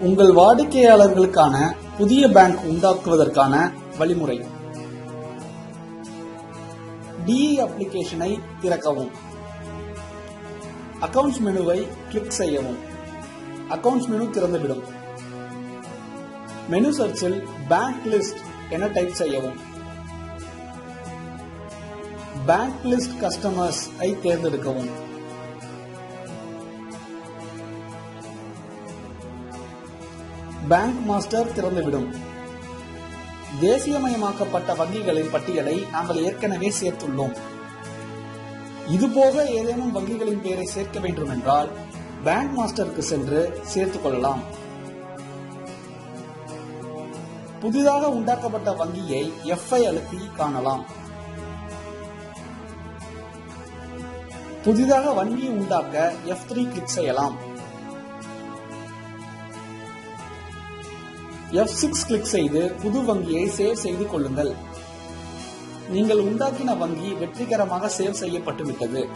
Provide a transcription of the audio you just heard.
உங்கள் வாடிக்கையாளர்களுக்கான புதிய பேங்க் உண்டாக்குவதற்கான வழிமுறை. டிஇ அப்ளிகேஷனை திறக்கவும். அக்கவுண்ட்ஸ் மெனுவை கிளிக் செய்யவும். அக்கவுண்ட்ஸ் மெனு திறந்துவிடும். மெனு சர்ச்சில் பேங்க் லிஸ்ட் என டைப் செய்யவும். பேங்க் லிஸ்ட் கஸ்டமர்ஸ் ஐ தேர்ந்தெடுக்கவும். Bank master திறந்துவிடும். தேசியமயமாக்கப்பட்ட வங்கிகளின் பட்டியலை நாங்கள் ஏற்கனவே சேர்த்துள்ளோம். இதுபோக ஏதேனும் வங்கிகளின் பெயரை சேர்க்க வேண்டும் என்றால் பேங்க் மாஸ்டருக்கு சென்று சேர்த்துக் கொள்ளலாம். புதிதாக உண்டாக்கப்பட்ட வங்கியை எஃப்ஐ அழுத்தி காணலாம். புதிதாக வங்கியை உண்டாக்க F3 கிளிக் செய்யலாம். எஃப் சிக்ஸ் கிளிக் செய்து புது வங்கியை சேவ் செய்து கொள்ளுங்கள். நீங்கள் உண்டாக்கின வங்கி வெற்றிகரமாக சேவ் செய்யப்பட்டுவிட்டது.